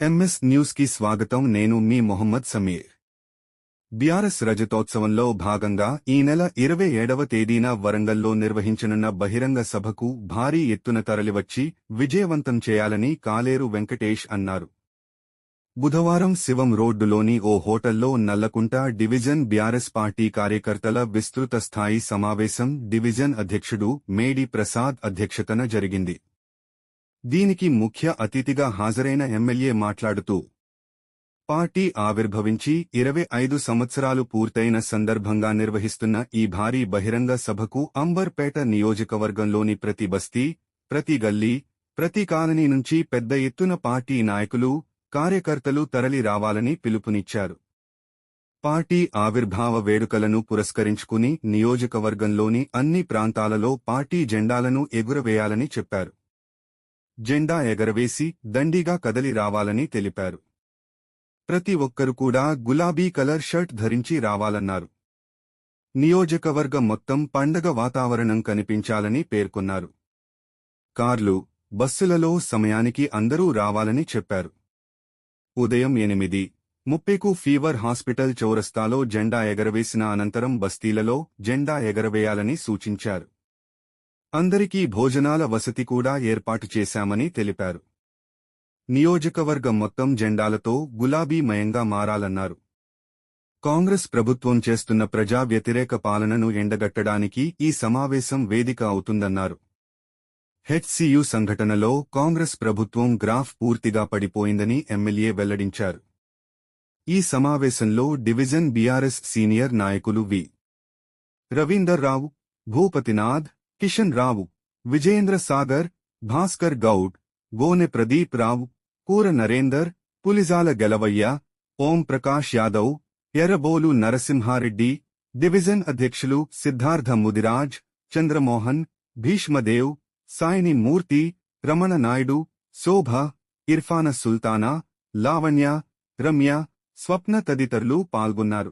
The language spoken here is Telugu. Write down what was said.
ఎంఎస్ న్యూస్కి స్వాగతం. నేను మీ మొహమ్మద్ సమీర్. బీఆర్ఎస్ రజతోత్సవంలో భాగంగా ఈ నెల ఇరవై ఏడవ తేదీన వరంగల్లో నిర్వహించనున్న బహిరంగ సభకు భారీ ఎత్తున తరలివచ్చి విజయవంతం చేయాలని కాలేరు వెంకటేష్ అన్నారు. బుధవారం శివం రోడ్డులోని ఓ హోటల్లో నల్లకుంట డివిజన్ బీఆర్ఎస్ పార్టీ కార్యకర్తల విస్తృత స్థాయి సమావేశం డివిజన్ అధ్యక్షుడు మేడి ప్రసాద్ అధ్యక్షతన జరిగింది. దీనికి ముఖ్య అతిథిగా హాజరైన ఎమ్మెల్యే మాట్లాడుతూ పార్టీ ఆవిర్భవించి ఇరవై ఐదు సంవత్సరాలు పూర్తయిన సందర్భంగా నిర్వహిస్తున్న ఈ భారీ బహిరంగ సభకు అంబర్పేట నియోజకవర్గంలోని ప్రతి బస్తీ ప్రతి గల్లీ ప్రతి కాలనీ నుంచి పెద్ద ఎత్తున పార్టీ నాయకులు కార్యకర్తలు తరలి రావాలని పిలుపునిచ్చారు. పార్టీ ఆవిర్భావ వేడుకలను పురస్కరించుకుని నియోజకవర్గంలోని అన్ని ప్రాంతాలలో పార్టీ జెండాలను ఎగురవేయాలని చెప్పారు. జెండా ఎగరవేసి దండిగా కదలి రావాలని తెలిపారు. ప్రతి ఒక్కరు కూడా గులాబీ కలర్ షర్ట్ ధరించి రావాలన్నారు. నియోజకవర్గం మొత్తం పండగ వాతావరణం కనిపించాలని పేర్కొన్నారు. కార్లు బస్సులలో సమయానికి అందరూ రావాలని చెప్పారు. ఉదయం ఎనిమిది ముప్పేకు ఫీవర్ హాస్పిటల్ చౌరస్తాలో జెండా ఎగరవేసిన అనంతరం బస్తీలలో జెండా ఎగరవేయాలని సూచించారు. అందరికీ భోజనాల వసతి కూడా ఏర్పాటు చేశామని తెలిపారు. నియోజకవర్గం మొత్తం జెండాలతో గులాబీమయంగా మారాలన్నారు. కాంగ్రెస్ ప్రభుత్వం చేస్తున్న ప్రజా వ్యతిరేక పాలనను ఎండగట్టడానికి ఈ సమావేశం వేదిక అవుతుందన్నారు. హెచ్సియు సంఘటనలో కాంగ్రెస్ ప్రభుత్వం గ్రాఫ్ పూర్తిగా పడిపోయిందని ఎమ్మెల్యే వెల్లడించారు. ఈ సమావేశంలో డివిజన్ బీఆర్ఎస్ సీనియర్ నాయకులు వి. రవీందర్ రావు భూపతినాథ్ కిషన్ రావు విజయేంద్ర సాగర్ భాస్కర్ గౌడ్ గోనె ప్రదీప్ రావు కూర నరేందర్ పులిజాల గెలవయ్య ఓం ప్రకాష్ యాదవ్ ఎర్రబోలు నరసింహారెడ్డి డివిజన్ అధ్యక్షులు సిద్ధార్థ ముదిరాజ్ చంద్రమోహన్ భీష్మదేవ్ సాయిని మూర్తి రమణ నాయుడు శోభ ఇర్ఫాన సుల్తానా లావణ్య రమ్య స్వప్న తదితరులు పాల్గొన్నారు